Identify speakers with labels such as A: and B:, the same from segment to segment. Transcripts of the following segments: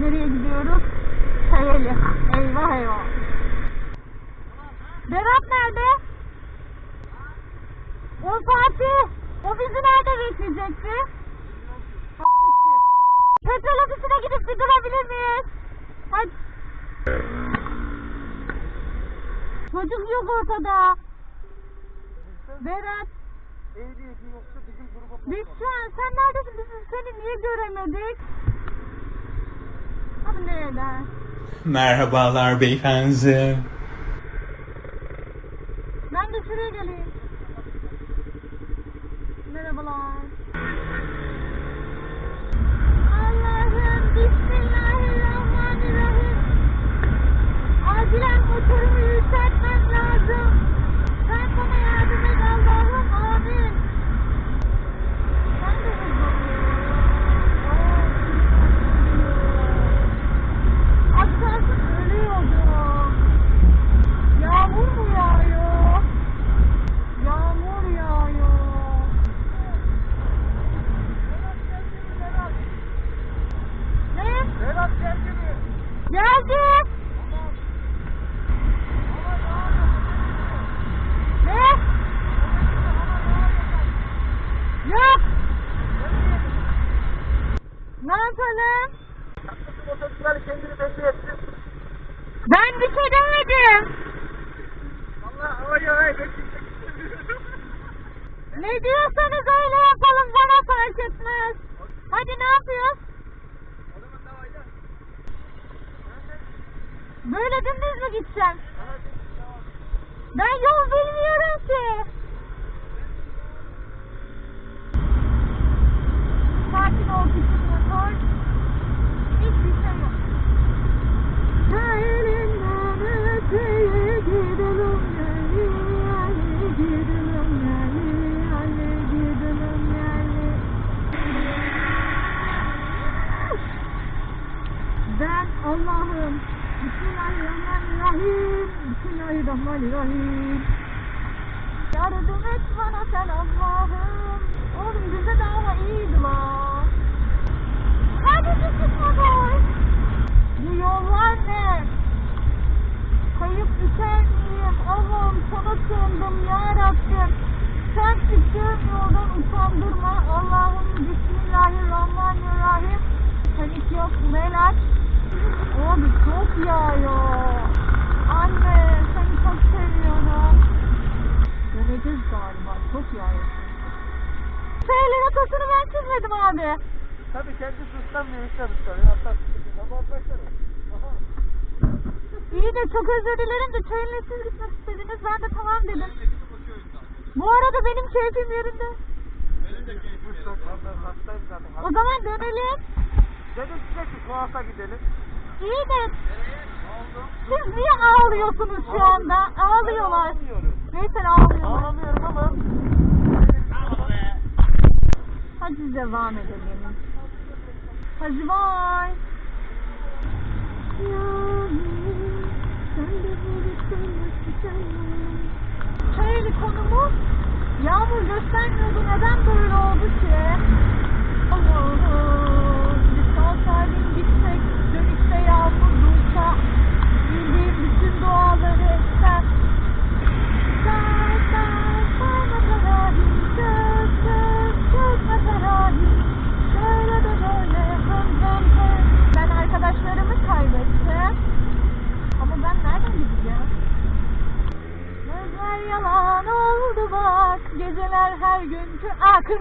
A: Nereye gidiyoruz? Sayeli. Eyvah eyvah. Berat nerede? O Fatih. O bizi nerede bekleyecekti? Petrol ofisine gidip bir durabilir miyiz? Hadi. Çocuk yok ortada. Berat.
B: Ehliyeti yoksa bizim gruba
A: Biz şu an sen neredesin? Biz seni niye göremedik?
C: Merhabalar beyefendi.
A: Yapalım?
B: Taksi otobüsleri kendini belli etsin.
A: Ben bir şey demedim.
B: Allah havayı havayı
A: Ne diyorsanız öyle yapalım bana fark etmez. Hadi ne yapıyoruz? Böyle dümdüz mü gideceğim? Ben yol bilmiyorum ki. Yardım et bana sen Allah'ım. Oğlum bize de hava iyiydi la. Hadi çıkmadı Bu yollar ne? Kayıp düşer miyim? Allah'ım sana sığındım ya Rabbim. Sen çıktığın yoldan utandırma Allah'ım Bismillahirrahmanirrahim Panik yok relax Abi çok yağıyor. Anne seni çok seviyorum. Göreceğiz galiba. Çok yağıyor. Şeyler atasını ben çizmedim abi.
B: Tabii kendi suçlanmıyor işte tabii. Hatta ama başlarım.
A: İyi de çok özür dilerim de çayınla siz gitmek istediniz. Ben de tamam dedim. Bu arada benim keyfim yerinde.
B: Hastayım zaten.
A: O zaman dönelim.
B: Dedim size ki Kuas'a gidelim.
A: İyi de siz niye ağlıyorsunuz şu anda? Ağlıyorlar. Neyse ağlıyorlar.
B: Ağlamıyorum ama
A: Hadi devam edelim. Hadi bay. Şöyle konumuz yağmur göstermiyordu. Neden böyle oldu ki? Allah'ım. Bir sağ salim gitsek, dönüşte yağmur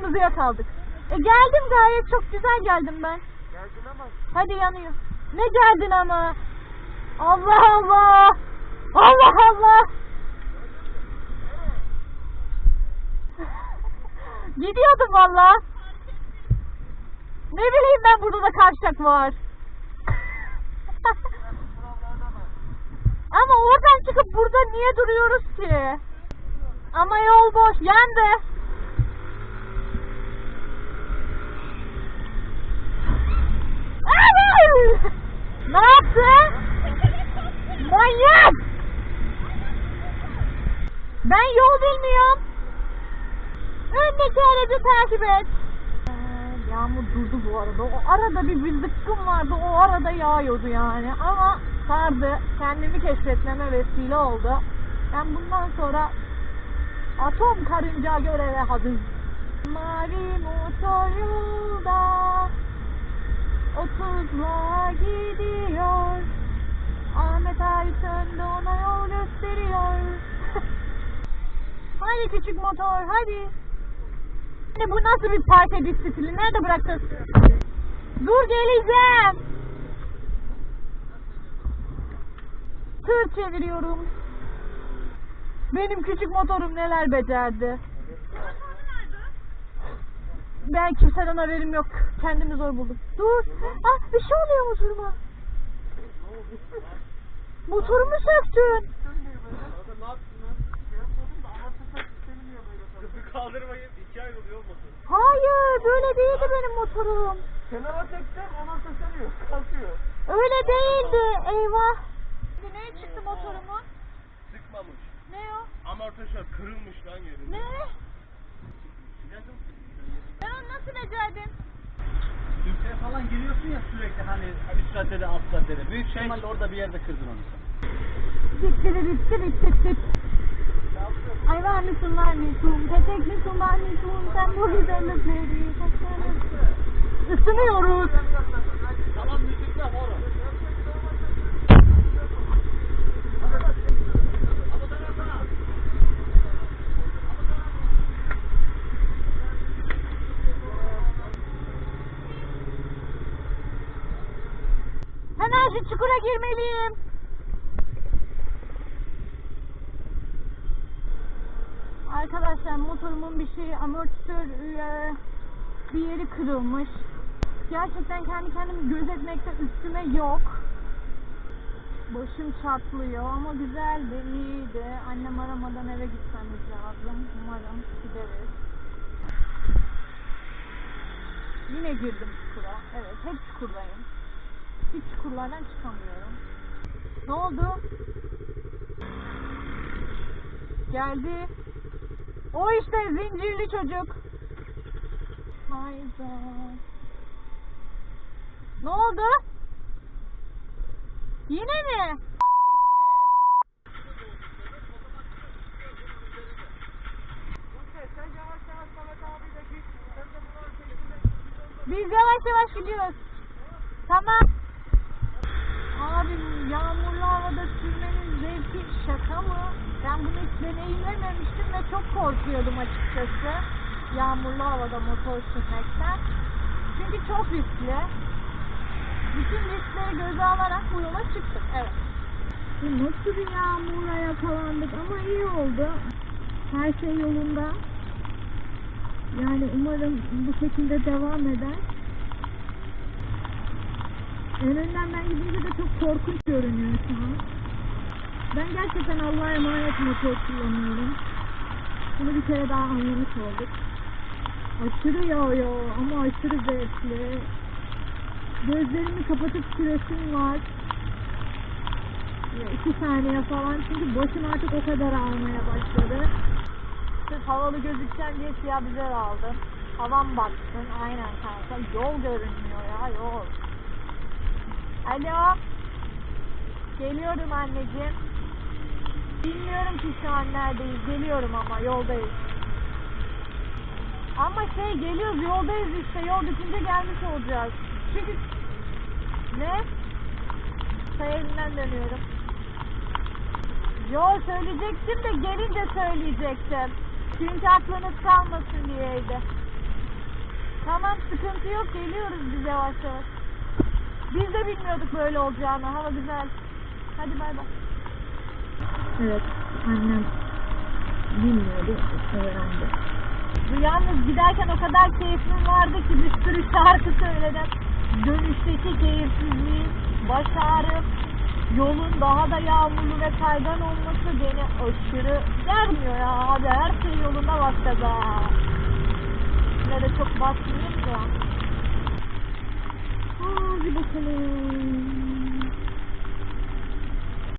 A: Kırmızıya kaldık. E geldim gayet çok güzel geldim ben.
B: geldin ama
A: Hadi yanıyor. Ne geldin ama? Allah Allah. Allah Allah. Gidiyordum valla. Ne bileyim ben burada da kavşak var. Ama oradan çıkıp burada niye duruyoruz ki? Ama yol boş. Yandı. Ne yaptı? Manyak! Ben yol bilmiyorum. Öndeki aracı takip et. Yağmur durdu bu arada. O arada bir zıkkım vardı. O arada yağıyordu yani. Ama sardı. Kendimi keşfetmeme vesile oldu. Ben bundan sonra atom karınca göreve hazır. Mavi motor yolda otuzla gidiyor. Ahmet Aysen de ona yol gösteriyor. hadi küçük motor hadi. Anne bu nasıl bir park ediş stili? Nerede bıraktın? Dur geleceğim. Tır çeviriyorum. Benim küçük motorum neler becerdi. Ben kimseden haberim yok. Kendimi zor buldum. Dur. Ah bir şey oluyor motoruma. Motorumu söktün.
B: Kaldırmayın. iki ay oluyor motor.
A: Hayır böyle değildi benim motorum.
B: Kenara çeksen amortisör yok. Kalkıyor.
A: Öyle değildi. Eyvah. Ne çıktı motorumun?
B: Sıkmamış.
A: Ne o?
B: Amortisör kırılmış lan yerinde.
A: Ne? Ben onu nasıl becerdim?
D: Ülkeye falan giriyorsun ya sürekli hani üst caddede alt caddede. Büyük şey ihtimalle orada bir yerde kırdın onu sen.
A: Bitti bitti bitti bitti. Ay var mısın var mısın? Petek misin var mısın? Sen bu güzellikleri Isınıyoruz.
D: Tamam müzik yap
A: şu çukura girmeliyim. Arkadaşlar motorumun bir şeyi amortisör bir yeri kırılmış. Gerçekten kendi kendimi gözetmekte üstüme yok. Başım çatlıyor ama güzeldi, iyiydi. Annem aramadan eve gitmemiz lazım. Umarım gideriz. Yine girdim çukura. Evet, hep çukurdayım. Hiç çukurlardan çıkamıyorum. Ne oldu? Geldi. O işte zincirli çocuk. Hayda. Ne oldu? Yine mi? Biz yavaş yavaş gidiyoruz. Tamam. Abim yağmurlu havada sürmenin zevki şaka mı? Ben bunu hiç deneyimlememiştim ve çok korkuyordum açıkçası. Yağmurlu havada motor sürmekten. Çünkü çok riskli. Bütün riskleri göze alarak bu yola çıktık. Evet. Nasıl bir yağmura yakalandık ama iyi oldu. Her şey yolunda. Yani umarım bu şekilde devam eder. En önden ben gidince de çok korkunç görünüyor şu an. Ben gerçekten Allah'a emanet motor kullanıyorum. Bunu bir kere daha anlamış olduk. Aşırı yağıyor ama aşırı zevkli. Gözlerimi kapatıp süresim var. İki saniye falan çünkü başım artık o kadar ağrımaya başladı. Sırf havalı gözükeceğim diye siyah biber aldım. Havam baksın. Aynen kanka. Yol görünmüyor ya yol. Alo. Geliyorum anneciğim. Bilmiyorum ki şu an neredeyiz. Geliyorum ama yoldayız. Ama şey geliyoruz yoldayız işte. Yol bitince gelmiş olacağız. Çünkü ne? Sayelinden dönüyorum. Yol söyleyecektim de gelince söyleyecektim. Çünkü aklınız kalmasın diyeydi. Tamam sıkıntı yok geliyoruz biz yavaş yavaş. Biz de bilmiyorduk böyle olacağını. Hava güzel. Hadi bay bay. Evet annem bilmiyordu öğrendi. Bu yalnız giderken o kadar keyfim vardı ki bir sürü şarkı söyledim. Dönüşteki keyifsizliğim, baş ağrım, yolun daha da yağmurlu ve kaygan olması beni aşırı germiyor ya abi. Her şey yolunda bak kaza. Yine de çok basmıyor şu an. Hadi bakalım.